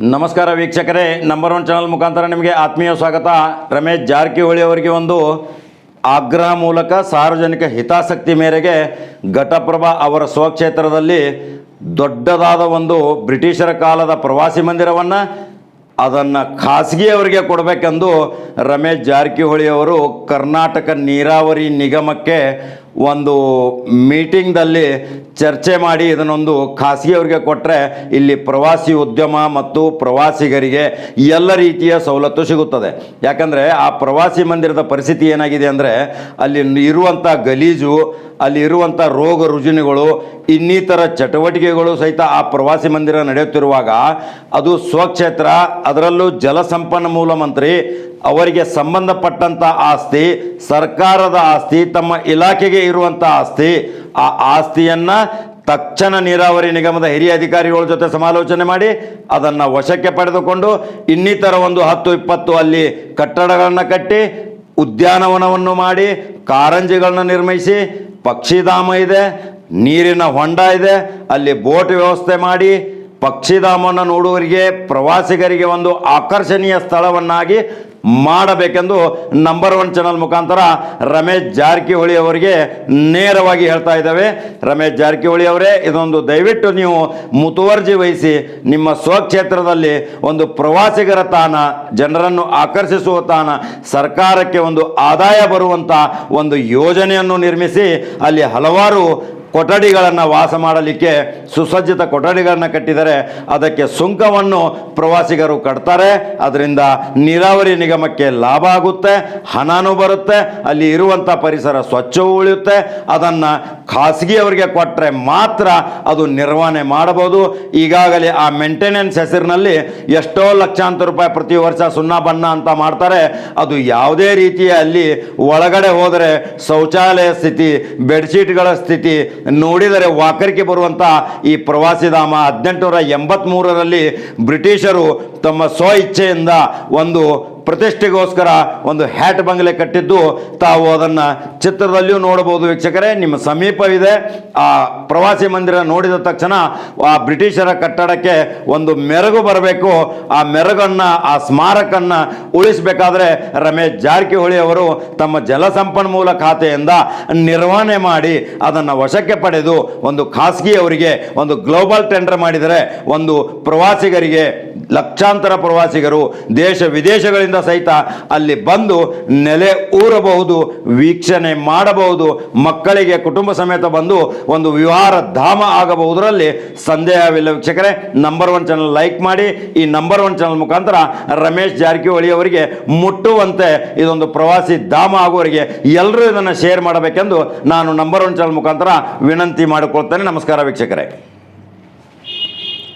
ನಮಸ್ಕಾರ ವೀಕ್ಷಕರೇ number one channel ಮುಖಾಂತರ ನಿಮಗೆ ಆತ್ಮೀಯ ಸ್ವಾಗತ. ರಮೇಶ್ ಜಾರಕಿಹೊಳಿ ಅವರಿಗೆ ಒಂದು ಆಗ್ರಹ ಮೂಲಕ ಸಾರ್ವಜನಿಕ ಹಿತಾಸಕ್ತಿ ಮೇರೆಗೆ ಘಟಪ್ರಭಾ ಅವರ ಸ್ವಕ್ಷೇತ್ರದಲ್ಲಿ ದೊಡ್ಡದಾದ ಒಂದು ಬ್ರಿಟಿಷರ ಕಾಲದ ಪ್ರವಾಸಿ ಮಂದಿರವನ್ನು ಅದನ್ನು ಖಾಸಗಿಯವರಿಗೆ ಕೊಡಬೇಕೆಂದು ರಮೇಶ್ ಜಾರಕಿಹೊಳಿ ಅವರು ಕರ್ನಾಟಕ ನೀರಾವರಿ ನಿಗಮಕ್ಕೆ ಒಂದು ಮೀಟಿಂಗ್ದಲ್ಲಿ ಚರ್ಚೆ ಮಾಡಿ ಇದನ್ನೊಂದು ಖಾಸಗಿಯವರಿಗೆ ಕೊಟ್ಟರೆ ಇಲ್ಲಿ ಪ್ರವಾಸಿ ಉದ್ಯಮ ಮತ್ತು ಪ್ರವಾಸಿಗರಿಗೆ ಎಲ್ಲ ರೀತಿಯ ಸವಲತ್ತು ಸಿಗುತ್ತದೆ. ಯಾಕಂದರೆ ಆ ಪ್ರವಾಸಿ ಮಂದಿರದ ಪರಿಸ್ಥಿತಿ ಏನಾಗಿದೆ ಅಂದರೆ ಅಲ್ಲಿ ಇರುವಂಥ ಗಲೀಜು ಅಲ್ಲಿ ಇರುವಂಥ ರೋಗ ರುಜಿನಗಳು, ಇನ್ನಿತರ ಚಟುವಟಿಕೆಗಳು ಸಹಿತ ಆ ಪ್ರವಾಸಿ ಮಂದಿರ ನಡೆಯುತ್ತಿರುವಾಗ ಅದು ಸ್ವಕ್ಷೇತ್ರ, ಅದರಲ್ಲೂ ಜಲಸಂಪನ್ಮೂಲ ಮಂತ್ರಿ, ಅವರಿಗೆ ಸಂಬಂಧಪಟ್ಟಂಥ ಆಸ್ತಿ, ಸರ್ಕಾರದ ಆಸ್ತಿ, ತಮ್ಮ ಇಲಾಖೆಗೆ ಇರುವಂಥ ಆಸ್ತಿ, ಆ ಆಸ್ತಿಯನ್ನು ತಕ್ಷಣ ನೀರಾವರಿ ನಿಗಮದ ಹಿರಿಯ ಅಧಿಕಾರಿಗಳ ಜೊತೆ ಸಮಾಲೋಚನೆ ಮಾಡಿ ಅದನ್ನು ವಶಕ್ಕೆ ಪಡೆದುಕೊಂಡು ಇನ್ನಿತರ ಒಂದು ಹತ್ತು, ಇಪ್ಪತ್ತು ಅಲ್ಲಿ ಕಟ್ಟಡಗಳನ್ನು ಕಟ್ಟಿ, ಉದ್ಯಾನವನವನ್ನು ಮಾಡಿ, ಕಾರಂಜಿಗಳನ್ನು ನಿರ್ಮಿಸಿ ಪಕ್ಷಿಧಾಮ ಇದೆ ನೀರಿನ ಹೊಂಡ ಇದೆ ಅಲ್ಲಿ ಬೋಟ್ ವ್ಯವಸ್ಥೆ ಮಾಡಿ ಪಕ್ಷಿಧಾಮವನ್ನು ನೋಡುವವರಿಗೆ, ಪ್ರವಾಸಿಗರಿಗೆ ಒಂದು ಆಕರ್ಷಣೀಯ ಸ್ಥಳವನ್ನಾಗಿ ಮಾಡಬೇಕೆಂದು ನಂಬರ್ ಒನ್ ಚಾನಲ್ ಮುಖಾಂತರ ರಮೇಶ್ ಜಾರಕಿಹೊಳಿ ಅವರಿಗೆ ನೇರವಾಗಿ ಹೇಳ್ತಾ ಇದ್ದಾವೆ. ರಮೇಶ್ ಜಾರಕಿಹೊಳಿ ಅವರೇ, ಇದೊಂದು ದಯವಿಟ್ಟು ನೀವು ಮುತುವರ್ಜಿ ವಹಿಸಿ ನಿಮ್ಮ ಸ್ವಕ್ಷೇತ್ರದಲ್ಲಿ ಒಂದು ಪ್ರವಾಸಿಗರ ತಾಣ, ಜನರನ್ನು ಆಕರ್ಷಿಸುವ ತಾಣ, ಸರ್ಕಾರಕ್ಕೆ ಒಂದು ಆದಾಯ ಬರುವಂಥ ಒಂದು ಯೋಜನೆಯನ್ನು ನಿರ್ಮಿಸಿ ಅಲ್ಲಿ ಹಲವಾರು ಕೊಠಡಿಗಳನ್ನು ವಾಸ ಮಾಡಲಿಕ್ಕೆ ಸುಸಜ್ಜಿತ ಕೊಠಡಿಗಳನ್ನು ಕಟ್ಟಿದರೆ ಅದಕ್ಕೆ ಸುಂಕವನ್ನು ಪ್ರವಾಸಿಗರು ಕಟ್ತಾರೆ. ಅದರಿಂದ ನೀರಾವರಿ ನಿಗಮಕ್ಕೆ ಲಾಭ ಆಗುತ್ತೆ, ಹಣನೂ ಬರುತ್ತೆ, ಅಲ್ಲಿ ಇರುವಂಥ ಪರಿಸರ ಸ್ವಚ್ಛವೂ ಉಳಿಯುತ್ತೆ. ಅದನ್ನು ಖಾಸಗಿಯವರಿಗೆ ಕೊಟ್ಟರೆ ಮಾತ್ರ ಅದು ನಿರ್ವಹಣೆ ಮಾಡಬಹುದು. ಈಗಾಗಲೇ ಆ ಮೇಂಟೆನೆನ್ಸ್ ಹೆಸರಿನಲ್ಲಿ ಎಷ್ಟೋ ಲಕ್ಷಾಂತರ ರೂಪಾಯಿ ಪ್ರತಿ ವರ್ಷ ಸುಣ್ಣ ಬಣ್ಣ ಅಂತ ಮಾಡ್ತಾರೆ. ಅದು ಯಾವುದೇ ರೀತಿಯ ಅಲ್ಲಿ ಒಳಗಡೆ ಹೋದರೆ ಶೌಚಾಲಯ ಸ್ಥಿತಿ ಬೆಡ್ಶೀಟ್ಗಳ ಸ್ಥಿತಿ ನೋಡಿದರೆ ವಾಕರಿಕೆ ಬರುವಂಥ ಈ ಪ್ರವಾಸಿಧಾಮ ಹದಿನೆಂಟುನೂರ ಎಂಬತ್ತ್ಮೂರರಲ್ಲಿ ಬ್ರಿಟಿಷರು ತಮ್ಮ ಸ್ವ ಇಚ್ಛೆಯಿಂದ ಒಂದು ಪ್ರತಿಷ್ಠೆಗೋಸ್ಕರ ಒಂದು ಹ್ಯಾಟ್ ಬಂಗಲೆ ಕಟ್ಟಿದ್ದು. ತಾವು ಅದನ್ನು ಚಿತ್ರದಲ್ಲಿಯೂ ನೋಡಬಹುದು ವೀಕ್ಷಕರೇ. ನಿಮ್ಮ ಸಮೀಪವಿದೆ. ಆ ಪ್ರವಾಸಿ ಮಂದಿರ ನೋಡಿದ ತಕ್ಷಣ ಆ ಬ್ರಿಟಿಷರ ಕಟ್ಟಡಕ್ಕೆ ಒಂದು ಮೆರಗು ಬರಬೇಕು. ಆ ಮೆರಗನ್ನು, ಆ ಸ್ಮಾರಕನ್ನು ಉಳಿಸಬೇಕಾದ್ರೆ ರಮೇಶ್ ಜಾರಕಿಹೊಳಿ ಅವರು ತಮ್ಮ ಜಲಸಂಪನ್ಮೂಲ ಖಾತೆಯಿಂದ ನಿರ್ವಹಣೆ ಮಾಡಿ ಅದನ್ನು ವಶಕ್ಕೆ ಪಡೆದು ಒಂದು ಖಾಸಗಿಯವರಿಗೆ ಒಂದು ಗ್ಲೋಬಲ್ ಟೆಂಡರ್ ಮಾಡಿದರೆ ಒಂದು ಪ್ರವಾಸಿಗರಿಗೆ, ಲಕ್ಷಾಂತರ ಪ್ರವಾಸಿಗರು ದೇಶ ವಿದೇಶಗಳಿಂದ ಸಹಿತ ಅಲ್ಲಿ ಬಂದು ನೆಲೆ ಊರಬಹುದು, ವೀಕ್ಷಣೆ ಮಾಡಬಹುದು, ಮಕ್ಕಳಿಗೆ ಕುಟುಂಬ ಸಮೇತ ಬಂದು ಒಂದು ವಿಹಾರ ಧಾಮ ಆಗಬಹುದರಲ್ಲಿ ಸಂದೇಹವಿಲ್ಲ ವೀಕ್ಷಕರೇ. ನಂಬರ್ ಒನ್ ಚಾನಲ್ ಲೈಕ್ ಮಾಡಿ. ಈ ನಂಬರ್ ಒನ್ ಚಾನಲ್ ಮುಖಾಂತರ ರಮೇಶ್ ಜಾರಕಿಹೊಳಿ ಅವರಿಗೆ ಮುಟ್ಟುವಂತೆ ಇದೊಂದು ಪ್ರವಾಸಿ ಧಾಮ ಆಗುವವರಿಗೆ ಎಲ್ಲರೂ ಇದನ್ನು ಶೇರ್ ಮಾಡಬೇಕೆಂದು ನಾನು ನಂಬರ್ ಒನ್ ಚಾನಲ್ ಮುಖಾಂತರ ವಿನಂತಿ ಮಾಡಿಕೊಳ್ತೇನೆ. ನಮಸ್ಕಾರ ವೀಕ್ಷಕರೇ.